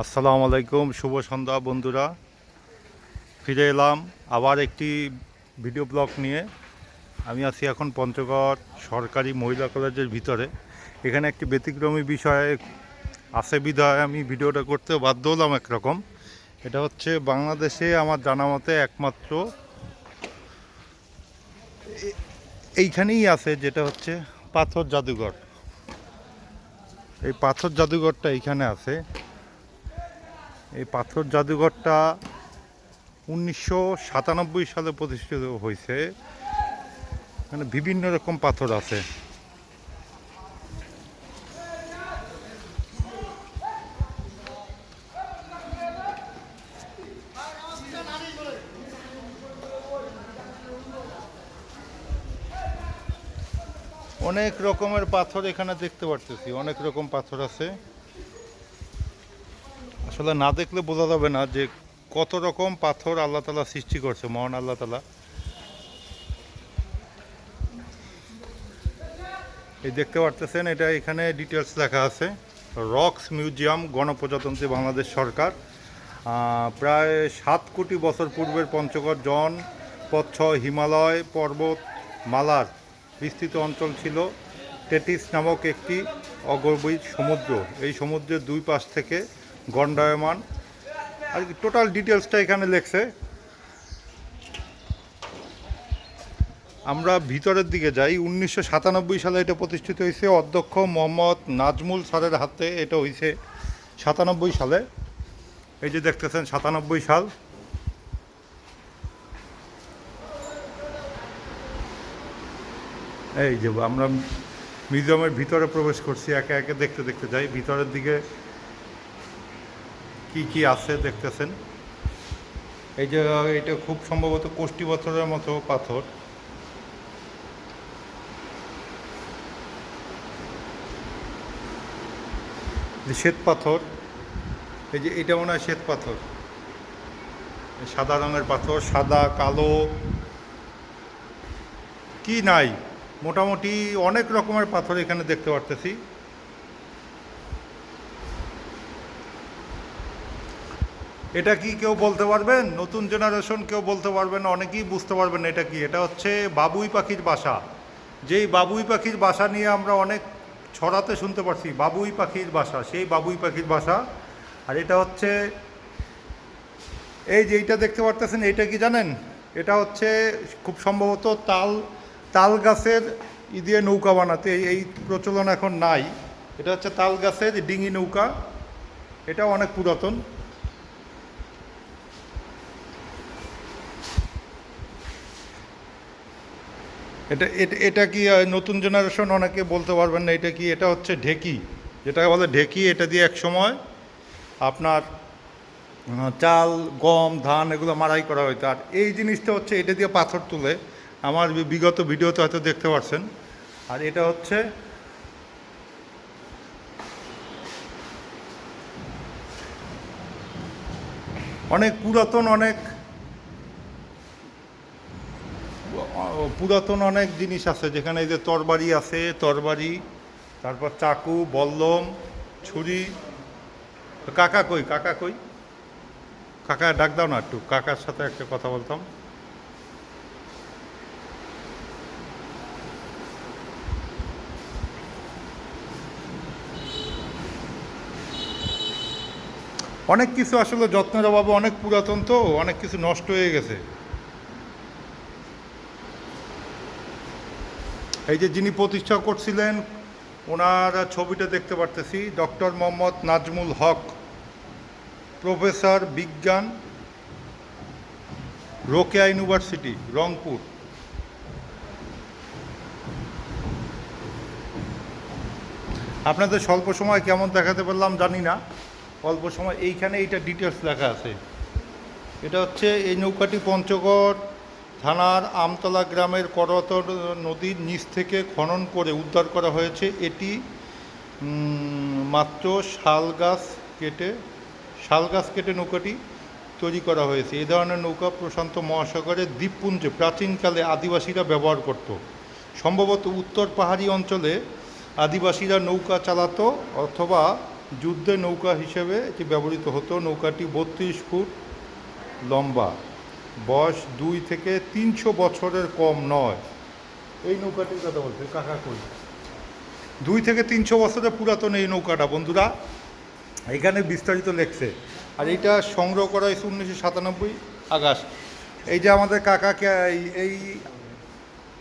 আসসালামু আলাইকুম, শুভ সন্ধ্যা বন্ধুরা। ফিরে এলাম আবার একটি ভিডিও ব্লগ নিয়ে। আমি আছি এখন পঞ্চগড় সরকারি মহিলা কলেজের ভিতরে। এখানে একটি ব্যতিক্রমী বিষয়ে আছে বিধায় আমি ভিডিওটা করতে বাধ্য হলাম একরকম। এটা হচ্ছে বাংলাদেশে আমার জানা মতে একমাত্র এইখানেই আছে যেটা হচ্ছে পাথর জাদুঘর। এই পাথর জাদুঘরটা এইখানে আছে। এই পাথর জাদুঘরটা উনিশশো সাতানব্বই সালে প্রতিষ্ঠিত হয়েছে। মানে বিভিন্ন রকম পাথর আছে। অনেক রকমের পাথর এখানে দেখতে পারতেছি। অনেক রকম পাথর আছে। আসলে না দেখলে বোঝা যাবে না যে কত রকম পাথর আল্লাহ তালা সৃষ্টি করছে, মহান আল্লাহ তালা। এই দেখতে পারতেছেন, এটা এখানে ডিটেলস লেখা আছে। রক্স মিউজিয়াম গণপ্রজাতন্ত্রী বাংলাদেশ সরকার। প্রায় সাত কোটি বছর পূর্বের পঞ্চগড় জন পচ্ছ হিমালয় পর্বত মালার বিস্তৃত অঞ্চল ছিল। টেটিস নামক একটি অগভীর সমুদ্র। এই সমুদ্রের দুই পাশ থেকে গণ্ডায়মান। আর টোটাল ডিটেলসটা এখানে লেখছে। আমরা ভিতরের দিকে যাই। উনিশশো সাতানব্বই সালে এটা প্রতিষ্ঠিত হয়েছে। অধ্যক্ষ মোহাম্মদ নাজমুল স্যারের হাতে এটা হয়েছে সাতানব্বই সালে। এই যে দেখতেছেন, সাতানব্বই সাল। এই যে আমরা মিউজিয়ামের ভিতরে প্রবেশ করছি, একে একে দেখতে দেখতে যাই। ভিতরের দিকে কি কি আছে দেখতেছেন? এই যে এটা খুব সম্ভবত কোষ্টি পাথরের মতো পাথর। যে শ্বেত পাথর। এই যে, এটা মনে হয় শ্বেত পাথর। সাদা রঙের পাথর, সাদা, কালো। কি নাই? মোটামুটি অনেক রকমের পাথর এখানে দেখতে পারতেছি। এটা কি কেউ বলতে পারবেন? নতুন জেনারেশন কেউ বলতে পারবেন, অনেকেই বুঝতে পারবেন এটা কি। এটা হচ্ছে বাবুই পাখির বাসা। যেই বাবুই পাখির বাসা নিয়ে আমরা অনেক ছড়াতে শুনতে পারছি, বাবুই পাখির বাসা, সেই বাবুই পাখির বাসা। আর এটা হচ্ছে, এই যে এইটা দেখতে পারতেছেন, এটা কি জানেন? এটা হচ্ছে খুব সম্ভবত তাল তাল গাছের ই দিয়ে নৌকা বানাতে এই- প্রচলন এখন নাই। এটা হচ্ছে তাল গাছের ডিঙি নৌকা। এটা অনেক পুরাতন। এটা, এটা- কি নতুন জেনারেশন অনেকে বলতে পারবেন না, এটা কি, এটা হচ্ছে ঢেকি। যেটাকে বলে ঢেকি, এটা দিয়ে এক সময় আপনার চাল, গম, ধান এগুলো মারাই করা হইতো। আর এই জিনিসটা হচ্ছে, এটা দিয়ে পাথর তুলে, আমার বিগত ভিডিওতে হয়তো দেখতে পাচ্ছেন আর এটা হচ্ছে, অনেক পুরাতন, অনেক পুরাতন অনেক জিনিস আছে, যেখানে এই যে তরবারি আছে, তরবারি, তারপর চাকু, বল্লম, ছুরি। কাকা কই? কাকা কই? কাকা, ডাক দাও না একটু, কাকার সাথে একটা কথা বলতাম। অনেক কিছু আসলে যত্নের অভাবে অনেক পুরাতন তো, অনেক কিছু নষ্ট হয়ে গেছে। এই যে যিনি প্রতিষ্ঠা করছিলেন, ওনার ছবিটা দেখতে পারতেছি। ডক্টর মোহাম্মদ নাজমুল হক, প্রফেসর বিজ্ঞান, রোকেয়া ইউনিভার্সিটি, রংপুর। আপনাদের স্বল্প সময় কেমন দেখাতে পারলাম জানি না। অল্প সময়, এইখানে এইটা ডিটেলস লেখা আছে। এটা হচ্ছে এই নৌকাটি পঞ্চগড় থানার আমতলা গ্রামের করতর নদীর নিচ থেকে খনন করে উদ্ধার করা হয়েছে। এটি মাত্র শাল গাছ কেটে, শাল গাছ কেটে নৌকাটি তৈরি করা হয়েছে। এ ধরনের নৌকা প্রশান্ত মহাসাগরের দ্বীপপুঞ্জে প্রাচীনকালে আদিবাসীরা ব্যবহার করত। সম্ভবত উত্তর পাহাড়ি অঞ্চলে আদিবাসীরা নৌকা চালাতো অথবা যুদ্ধে নৌকা হিসেবে এটি ব্যবহৃত হতো। নৌকাটি বত্রিশ ফুট লম্বা। বয়স দুই থেকে তিনশো বছরের কম নয়। এই নৌকাটির কথা বলছে কাকা কই? দুই থেকে তিনশো বছরের পুরাতন এই নৌকাটা বন্ধুরা। এখানে বিস্তারিত লেখছে। আর এইটা সংগ্রহ করা হয়েছে উনিশশো সাতানব্বই আগস্ট। এই যে আমাদের কাকাকে এই- এই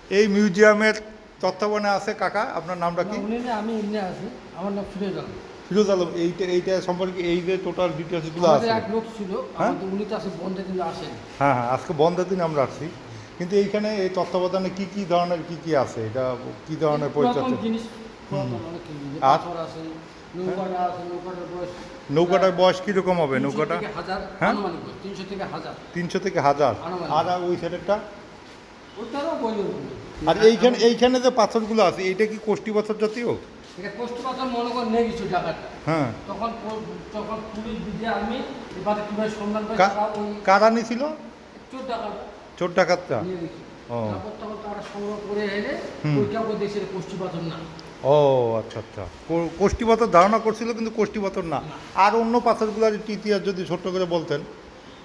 এই মিউজিয়ামের তত্ত্বাবধানে আছে কাকা আপনার নামটা কি? আমি এমনি আছি। আমার নাম ফিরোজ আলম ফিরোজ আলম এইটা এইটা সম্পর্কে এই যে টোটাল ডিটেলসগুলো আছে। এক লোক ছিল হ্যাঁ? উনি তো আছে বন্ধে কিন্তু আসেন। হ্যাঁ হ্যাঁ আজকে বন্ধের দিন আমরা আসছি। কিন্তু এইখানে এই তত্ত্বাবধানে কি কি ধরনের কি কি আছে? এটা কি ধরনের পরিচর্যা জিনিস আছে নৌকাটা আছে নৌকাটার বয়স কীরকম হবে? নৌকাটা? হাজার হ্যাঁ? তিনশো থেকে হাজার। তিনশো থেকে হাজার। আর ওই সাইডেরটা? আর এইখানে এইখানে যে পাথরগুলো আছে এইটা কি কোষ্টি পাথর জাতীয়? এটা মনে নিয়ে টাকাটা হ্যাঁ। তখন পো- পুলিশ বিজে আমি এবারে কীভাবে সন্ধান পাই কা- তারা ওই কারা নিছিল? চোর টাকা চোর ও। তারপর তখন তারা সংগ্রহ করে এনে ওইটা ওই দেশের কোষ্ঠী না। ও আচ্ছা আচ্ছা। কো- কোষ্টি ধারণা করছিল কিন্তু কোষ্টি পাথর না। আর অন্য পাথরগুলোর ইতিহাস যদি ছোট্ট করে বলতেন।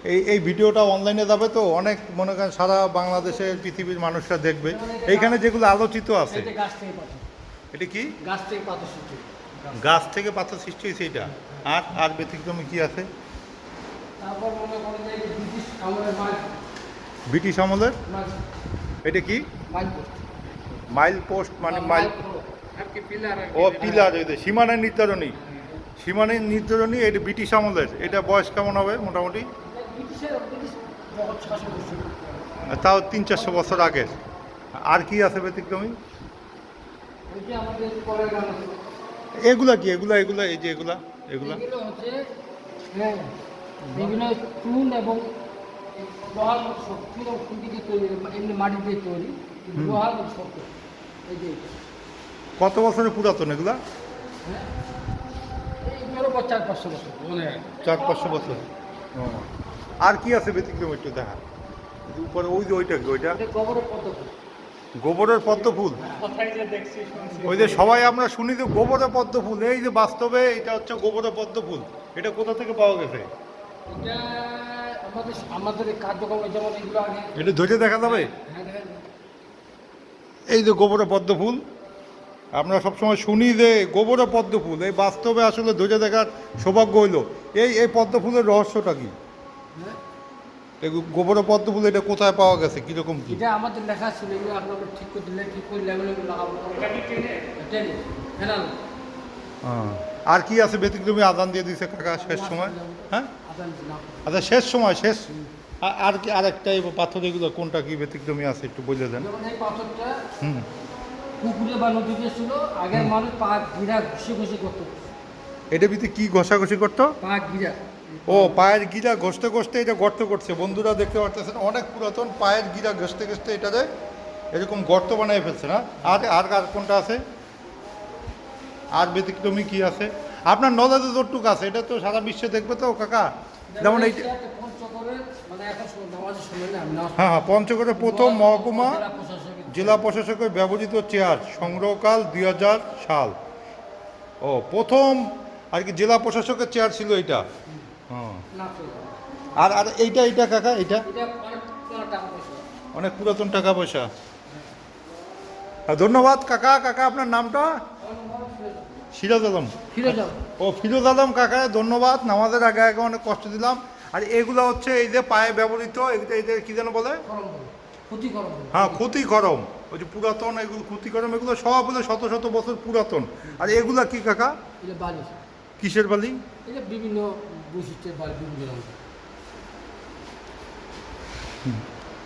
এই এই ভিডিওটা অনলাইনে যাবে তো অনেক মনে করেন সারা বাংলাদেশের পৃথিবীর মানুষরা দেখবে। এইখানে যেগুলো আলোচিত আছে। এটা কি? গাছ থেকে পাথর সৃষ্টি গাছ থেকে পাথর সৃষ্টি হয়েছে এটা? আর আর ব্যতিক্রমে কি আছে? তারপর মনে করেন যে ব্রিটিশ আমলের মাইল ব্রিটিশ আমলের? এটা কি? মাইল পোস্ট মাইল পোস্ট মানে মাইল আর কি পিলার ও পিলার সীমানার নির্ধারণী। সীমানার নির্ধারণী এটা ব্রিটিশ আমলের। এটা বয়স কেমন হবে মোটামুটি? তাও তিন চারশো বছর আগের। আর কি আছে ব্যতিক্রমী ওই যে আমাদের পরের গান আছে এগুলা কি? এগুলা এগুলা এই যে এগুলা এগুলা। হ্যাঁ এগুলো চুন এবং লোহার খুঁটি দিয়ে তৈরি এমনি মাটি দিয়ে তৈরি লোহার মতো এই যে কত বছরের পুরাতন এগুলা? হ্যাঁ। চার পাঁচশো বছর মনে চার পাঁচশো বছর। আর কি আছে ব্যতিক্রম একটু দেখা। উপরে ওই যে ওইটা কি ওইটা? পদ্ধতি। গোবরের পদ্ম ফুল ওই যে সবাই আমরা শুনি যে গোবরের পদ্ম ফুল এই যে বাস্তবে এটা হচ্ছে গোবরের পদ্ম ফুল এটা কোথা থেকে পাওয়া গেছে? এটা আমাদের আমাদের কার্যক্রমে যেমন এগুলো আগে এটা ধরে দেখা যাবে হ্যাঁ এই যে গোবরের পদ্ম ফুল আমরা সবসময় শুনি যে গোবরের পদ্ম ফুল এই বাস্তবে আসলে ধরে দেখার সৌভাগ্য হইল। এই এই পদ্ম ফুলের রহস্যটা কি? এই পদ্ম ফুল এটা কোথায় পাওয়া গেছে? কীরকম কি? এটা আমাদের লেখা ছিল এগুলো এখন ঠিক করে দিলে ঠিক করে লেভেল লাগাবো? হ্যাঁ। আর কি আছে ব্যতিক্রমী আদান দিয়ে দিছে কাকা শেষ সময়? হ্যাঁ? আচ্ছা শেষ সময় শেষ? আর কি আরেকটা এই পাথর এগুলো কোনটা কি ব্যতিক্রমী আছে একটু বলে দেন। এই পাথরটা হুম। পুকুরে বা নদীতে ছিল আগের মানুষ পা গিরা ঘুষে ঘুষে করতো। এটা ভিতরে কি ঘষাঘষি করতো? পা গিরা ও পায়ের গিরা ঘষতে ঘষতে এটা গর্ত করছে। বন্ধুরা দেখতে পারতেছেন অনেক পুরাতন পায়ের গিরা ঘষতে ঘষতে এটাতে এরকম গর্ত বানিয়ে ফেলছে না? আর আর আর কোনটা আছে? আর ব্যতিক্রমী কি আছে? আপনার নলেজে যতটুকু আছে এটা তো সারা বিশ্বে দেখবে তো কাকা। যেমন এই মানে হ্যাঁ হ্যাঁ পঞ্চগড়ে প্রথম মহকুমা জেলা প্রশাসকের ব্যবহৃত চেয়ার সংগ্রহকাল দুই হাজার সাল। ও প্রথম আর কি জেলা প্রশাসকের চেয়ার ছিল এটা। আর আর এইটা এইটা কাকা এইটা? এটা অনেক পুরাতন টাকা পয়সা। ধন্যবাদ কাকা কাকা আপনার নামটা? সিরাজ আলম। ও ফিরোজ আলম কাকা ধন্যবাদ নামাজের আগে আগে অনেক কষ্ট দিলাম। আর এগুলো হচ্ছে এই যে পায়ে ব্যবহৃত যে কী যেন বলে? হ্যাঁ ক্ষতি গরম। ওই যে পুরাতন এগুলো ক্ষতি গরম এগুলো সব হলো শত শত বছর পুরাতন। আর এগুলা কি কাকা? কিসের বালি? বিভিন্ন বৈশিষ্ট্যের রঙ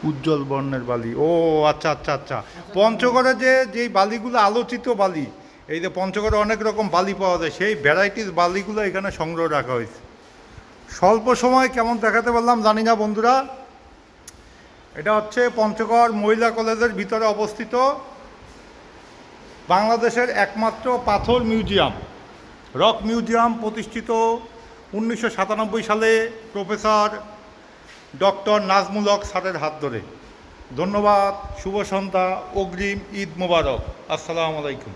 উজ্জ্বল বর্ণের বালি। ও আচ্ছা আচ্ছা আচ্ছা। পঞ্চগড়ে যে যেই বালিগুলো আলোচিত বালি এই যে পঞ্চগড়ে অনেক রকম বালি পাওয়া যায় সেই ভ্যারাইটিস বালিগুলো এখানে সংগ্রহ রাখা হয়েছে। স্বল্প সময় কেমন দেখাতে পারলাম জানি না বন্ধুরা। এটা হচ্ছে পঞ্চগড় মহিলা কলেজের ভিতরে অবস্থিত বাংলাদেশের একমাত্র পাথর মিউজিয়াম রক মিউজিয়াম প্রতিষ্ঠিত উনিশশো সাতানব্বই সালে প্রফেসর ডক্টর নাজমুল হক হাত ধরে। ধন্যবাদ, শুভ সন্ধ্যা, অগ্রিম ঈদ মোবারক। আসসালামু আলাইকুম।